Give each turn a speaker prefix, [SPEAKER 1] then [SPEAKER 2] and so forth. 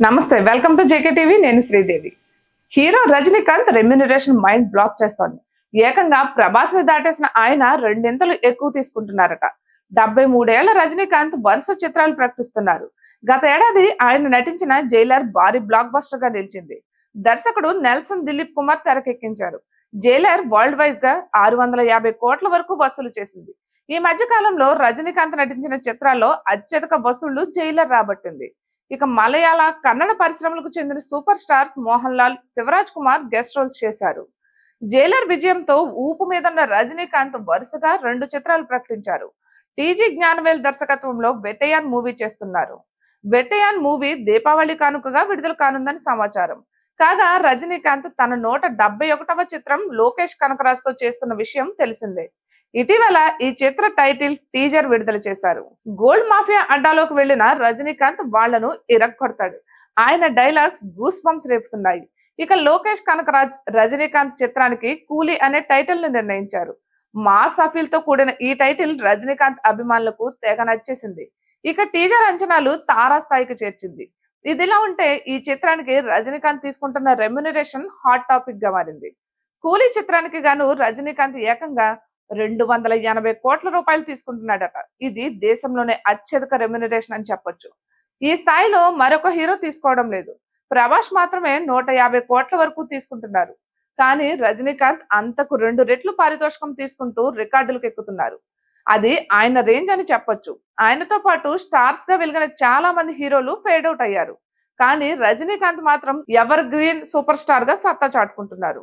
[SPEAKER 1] నమస్తే welcome to JK TV నేను Sridevi. Hero Rajinikanth remuneration mind block చేస్తోంది. ఏకంగా ప్రభాస్ని దాటేసిన ఆయన రెండింతలు ఎక్కువ తీసుకుంటున్నారట. డెబ్బై మూడేళ్ళ రజనీకాంత్ వరుస చిత్రాలు ప్రకటిస్తున్నారు. గత ఏడాది ఆయన నటించిన జైలర్ భారీ బ్లాక్ బస్టర్గా నిలిచింది. దర్శకుడు నెల్సన్ దిలీప్ కుమార్ తెరకెక్కించారు. జైలర్ వరల్డ్ వైజ్గా ఆరు వందల యాభై కోట్ల వరకు వసూలు చేసింది. ఈ మధ్య కాలంలో రజనీకాంత్ నటించిన చిత్రాల్లో అత్యధిక వసూళ్ళు జైలర్ రాబట్టింది. ఇక మలయాళ కన్నడ పరిశ్రమలకు చెందిన super stars Mohan Lal Shivaraj Kumar guest roles చేశారు. జైలర్ విజయంతో ఊపు మీదున్న రజనీకాంత్ వరుసగా రెండు చిత్రాలు ప్రకటించారు. టీజీ జ్ఞానవేల్ దర్శకత్వంలో వెటయాన్ మూవీ చేస్తున్నారు. వెటయాన్ మూవీ దీపావళి కానుకగా విడుదల కానుందని సమాచారం. కాగా రజనీకాంత్ తన నూట డెబ్బై ఒకటవ చిత్రం లోకేష్ కనకరాజ్తో చేస్తున్న విషయం తెలిసిందే. ఇటీవల ఈ చిత్ర టైటిల్ టీజర్ విడుదల చేశారు. గోల్డ్ మాఫియా అడ్డాలోకి వెళ్ళిన రజనీకాంత్ వాళ్ళను ఇరక్కొడతాడు ఆయన డైలాగ్స్ గూస్ బంప్స్ రేపుతున్నాయి. ఇక లోకేష్ కనకరాజ్ రజనీకాంత్ చిత్రానికి కూలీ అనే టైటిల్ని నిర్ణయించారు. మాస్ అఫీల్తో కూడిన ఈ టైటిల్ రజనీకాంత్ అభిమానులకు తెగ నచ్చేసింది. ఇక టీజర్ అంచనాలు తారాస్థాయికి చేర్చింది. ఇదిలా ఉంటే ఈ చిత్రానికి రజనీకాంత్ తీసుకుంటున్న రెమ్యునరేషన్ హాట్ టాపిక్గా మారింది. కూలీ చిత్రానికి గాను రజనీకాంత్ ఏకంగా రెండు వందల ఎనభై కోట్ల రూపాయలు తీసుకుంటున్నాడట. ఇది దేశంలోనే అత్యధిక రెమ్యునరేషన్ అని చెప్పొచ్చు. ఈ స్థాయిలో మరొక హీరో తీసుకోవడం లేదు. ప్రభాస్ మాత్రమే నూట యాభై కోట్ల వరకు తీసుకుంటున్నారు. కానీ రజనీకాంత్ అంతకు రెండు రెట్లు పారితోషికం తీసుకుంటూ రికార్డులకు ఎక్కుతున్నారు. అది ఆయన రేంజ్ అని చెప్పొచ్చు. ఆయనతో పాటు స్టార్స్గా వెలిగిన చాలా మంది హీరోలు ఫేడ్ అవుట్ అయ్యారు. కానీ రజనీకాంత్ మాత్రం ఎవర్ గ్రీన్ సూపర్ స్టార్గా సత్తా చాటుకుంటున్నారు.